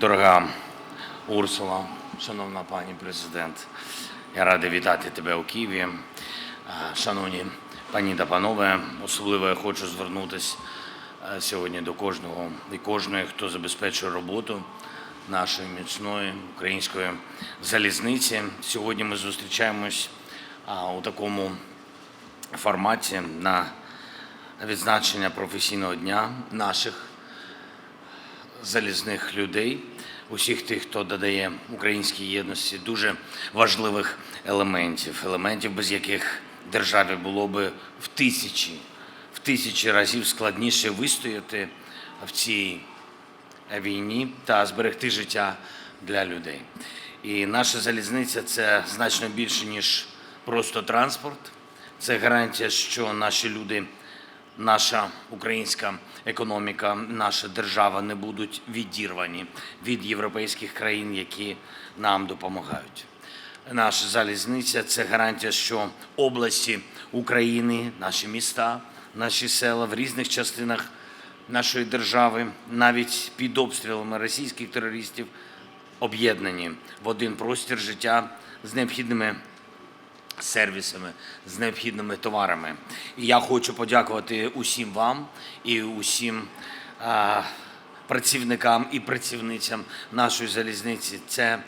Дорога Урсула, шановна пані президент, я радий вітати тебе у Києві. Е, Шановні пані та панове, особливо я хочу звернутися е, сьогодні до кожного і кожної, хто забезпечує роботу нашої міцної української залізниці. Сьогодні ми зустрічаємось у такому форматі на відзначення професійного дня наших залізних людей, усіх тих, хто додає українській єдності дуже важливих елементів, елементів, без яких державі було би в тисячі, в тисячі разів складніше вистояти в цій війні та зберегти життя для людей. І наша залізниця це значно більше, ніж просто транспорт. Це гарантія, що наші люди наша українська економіка, наша держава не будуть відірвані від європейських країн, які нам допомагають. Наша залізниця це гарантія, що області України, наші міста, наші села в різних частинах нашої держави, навіть під обстрілами російських терористів, об'єднані в один простір життя з необхідними сервісами, з необхідними товарами. І я хочу подякувати усім вам і усім а, працівникам і працівницям нашої залізниці. Це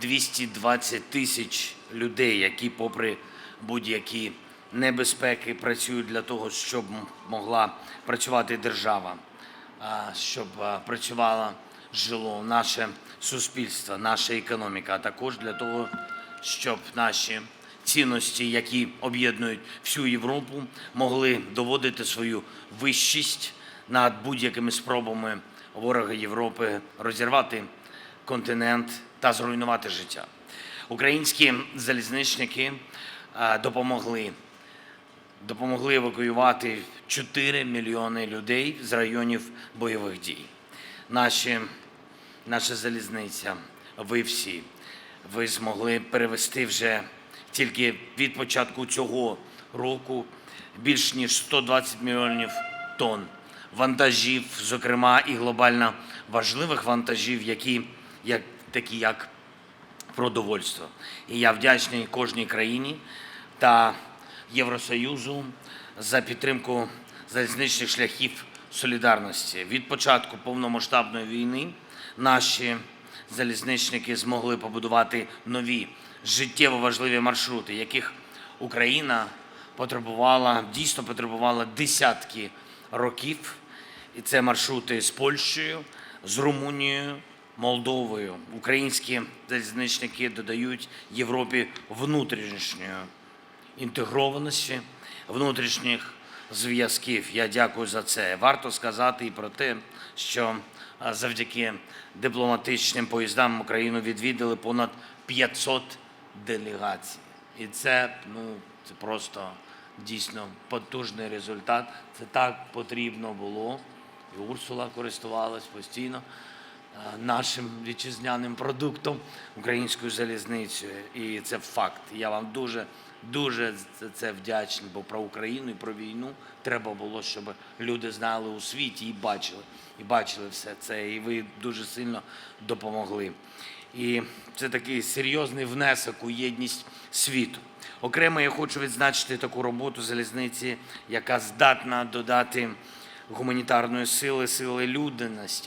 220 тисяч людей, які, попри будь-які небезпеки, працюють для того, щоб могла працювати держава, а, щоб працювала жило наше суспільство, наша економіка, а також для того, щоб наші цінності, які об'єднують всю Європу, могли доводити свою вищість над будь-якими спробами ворога Європи розірвати континент та зруйнувати життя. Українські залізничники е, допомогли допомогли евакуювати 4 мільйони людей з районів бойових дій. Наші, наша залізниця, ви всі, ви змогли перевести вже тільки від початку цього року більш ніж 120 мільйонів тонн вантажів, зокрема і глобально важливих вантажів, які як такі як продовольство. І я вдячний кожній країні та Євросоюзу за підтримку залізничних шляхів солідарності. Від початку повномасштабної війни наші залізничники змогли побудувати нові життєво важливі маршрути, яких Україна потребувала, дійсно потребувала десятки років. І це маршрути з Польщею, з Румунією, Молдовою. Українські залізничники додають Європі внутрішньої інтегрованості, внутрішніх зв'язків. Я дякую за це. Варто сказати і про те, що завдяки дипломатичним поїздам Україну відвідали понад 500 делегацій. І це, ну, це просто дійсно потужний результат. Це так потрібно було. І Урсула користувалась постійно е, нашим вітчизняним продуктом, українською залізницею. І це факт. Я вам дуже, дуже за це вдячний, бо про Україну і про війну треба було, щоб люди знали у світі і бачили, і бачили все це. І ви дуже сильно допомогли. І це такий серйозний внесок у єдність світу. Окремо я хочу відзначити таку роботу залізниці, яка здатна додати гуманітарної сили, сили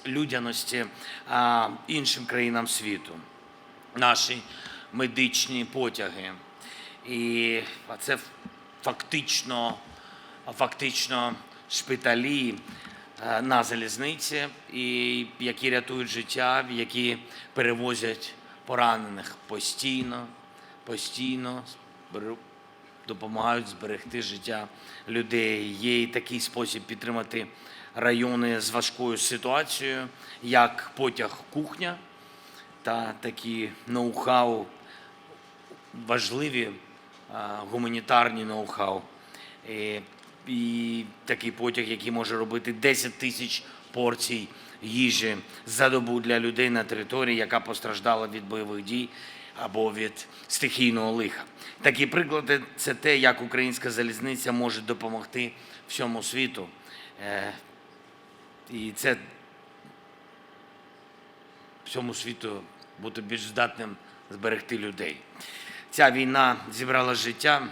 людяності, а, іншим країнам світу. Наші медичні потяги. І це фактично, фактично шпиталі на залізниці, і які рятують життя, які перевозять поранених постійно, постійно допомагають зберегти життя людей. Є і такий спосіб підтримати райони з важкою ситуацією, як потяг кухня та такі ноу-хау, важливі гуманітарні ноу-хау. І, такий потяг, який може робити 10 тисяч порцій їжі за добу для людей на території, яка постраждала від бойових дій або від стихійного лиха. Такі приклади це те, як українська залізниця може допомогти всьому світу. Е, І це всьому світу бути більш здатним зберегти людей. Ця війна зібрала життя,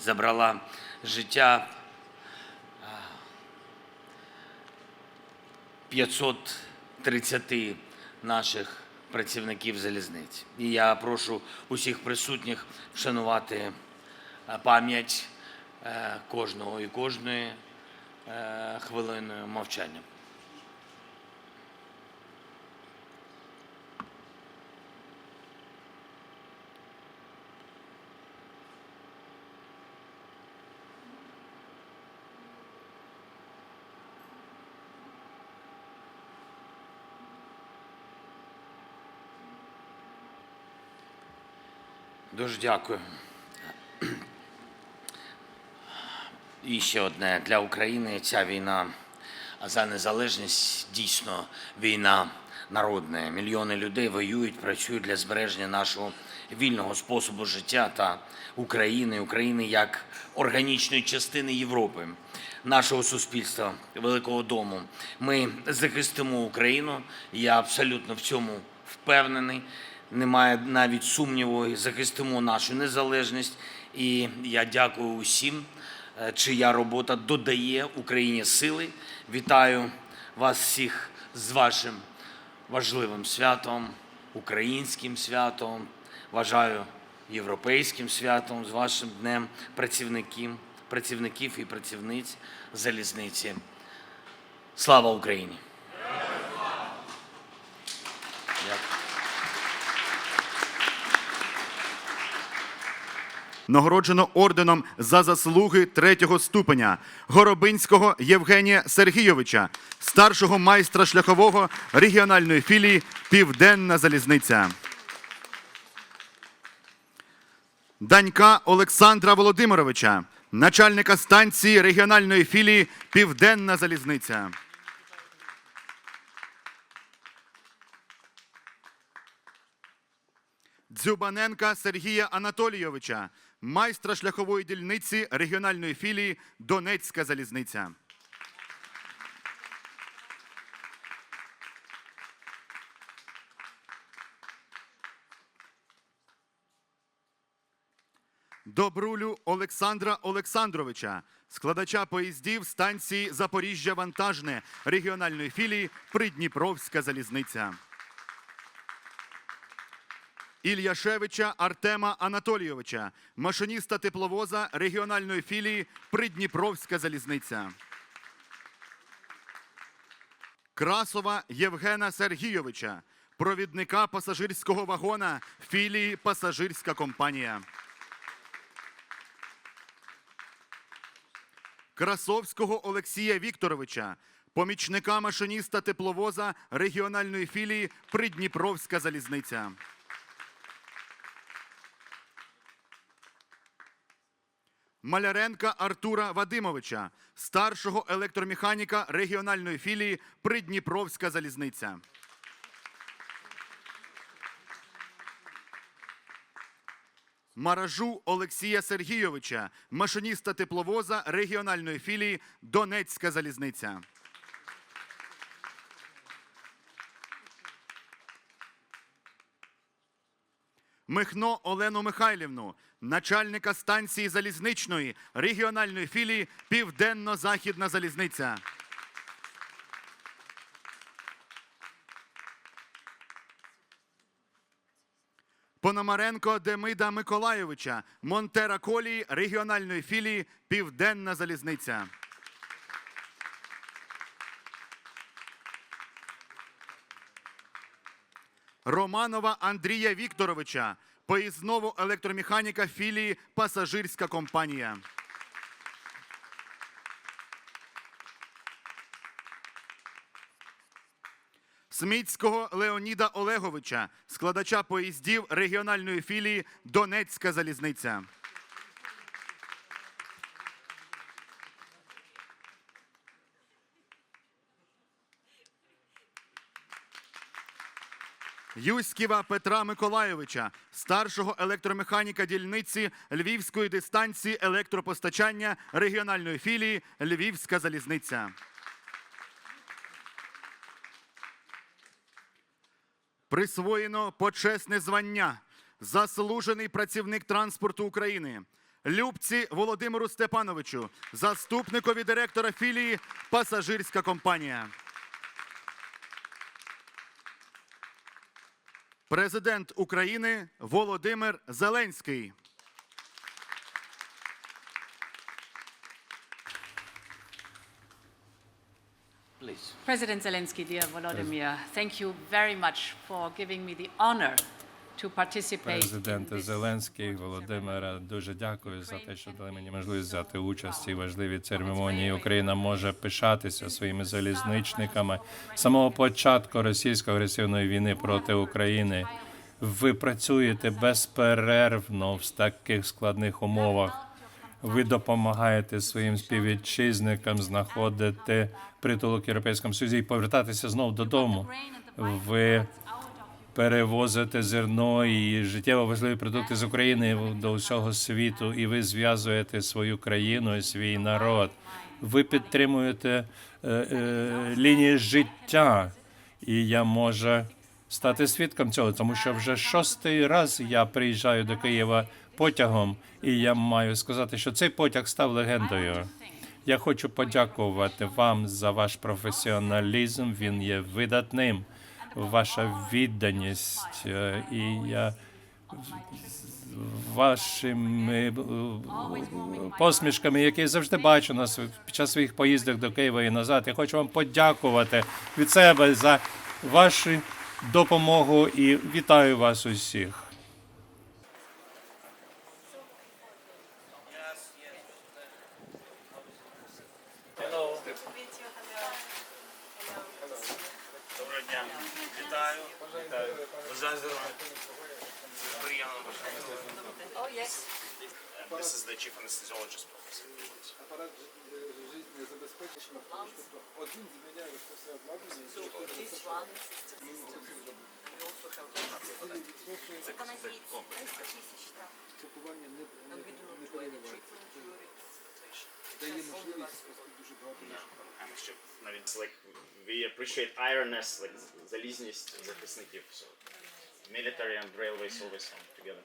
забрала життя 530 наших працівників залізниці. І я прошу усіх присутніх вшанувати пам'ять е, кожного і кожної е, хвилиною мовчання. Дуже дякую. І ще одне для України ця війна за незалежність дійсно війна народна. Мільйони людей воюють, працюють для збереження нашого вільного способу життя та України, України як органічної частини Європи, нашого суспільства, Великого Дому. Ми захистимо Україну. Я абсолютно в цьому впевнений. Немає навіть сумніву, і захистимо нашу незалежність. І я дякую усім, е, чия робота додає Україні сили. Вітаю вас всіх з вашим важливим святом, українським святом. Вважаю європейським святом з вашим днем працівників, працівників і працівниць залізниці. Слава Україні! Нагороджено орденом за заслуги третього ступеня Горобинського Євгенія Сергійовича, старшого майстра шляхового регіональної філії Південна залізниця. Данька Олександра Володимировича, начальника станції регіональної філії Південна залізниця. Дзюбаненка Сергія Анатолійовича, майстра шляхової дільниці регіональної філії Донецька залізниця. Добрулю Олександра Олександровича, складача поїздів станції Запоріжжя Вантажне регіональної філії Придніпровська залізниця. Ільяшевича Артема Анатолійовича, машиніста тепловоза регіональної філії Придніпровська залізниця. Красова Євгена Сергійовича, провідника пасажирського вагона філії Пасажирська компанія. Красовського Олексія Вікторовича, помічника машиніста тепловоза регіональної філії Придніпровська залізниця. Маляренка Артура Вадимовича, старшого електромеханіка регіональної філії Придніпровська залізниця. Маражу Олексія Сергійовича, машиніста тепловоза регіональної філії Донецька залізниця. Михно Олену Михайлівну, начальника станції залізничної регіональної філії Південно-Західна залізниця. Пономаренко Демида Миколайовича, Монтера колії регіональної філії Південна залізниця. Романова Андрія Вікторовича, поїзнового електромеханіка філії Пасажирська компанія. Сміцького Леоніда Олеговича, складача поїздів регіональної філії Донецька залізниця. Юськіва Петра Миколайовича, старшого електромеханіка дільниці Львівської дистанції електропостачання регіональної філії Львівська залізниця. Присвоєно почесне звання заслужений працівник транспорту України. Любці Володимиру Степановичу, заступникові директора філії Пасажирська компанія. Президент України Володимир Зеленський. Please. President Zelensky, dear Volodymyr, thank you very much for giving me the honor Президенте Зеленський, Володимира, дуже дякую за те, що дали мені можливість взяти участь у цій важливій церемонії. Україна може пишатися своїми залізничниками з самого початку російсько-агресивної війни проти України. Ви працюєте безперервно в таких складних умовах. Ви допомагаєте своїм співвітчизникам знаходити притулок в Європейському Союзі і повертатися знов додому. Ви перевозите зерно і життєво важливі продукти з України до всього світу, і ви зв'язуєте свою країну і свій народ. Ви підтримуєте е, е, лінії життя, і я можу стати свідком цього, тому що вже шостий раз я приїжджаю до Києва потягом, і я маю сказати, що цей потяг став легендою. Я хочу подякувати вам за ваш професіоналізм. Він є видатним. Ваша відданість е, і я вашими е, посмішками, які я завжди бачу нас під час своїх поїздок до Києва і назад. Я хочу вам подякувати від себе за вашу допомогу і вітаю вас усіх. забезпечення, тобто один зміняє все обладнання. Пакування не, не, не переливається. Дає можливість просто дуже багато ліжок. And ще навіть like we appreciate ironess, like залізність захисників. So military and railways always come together.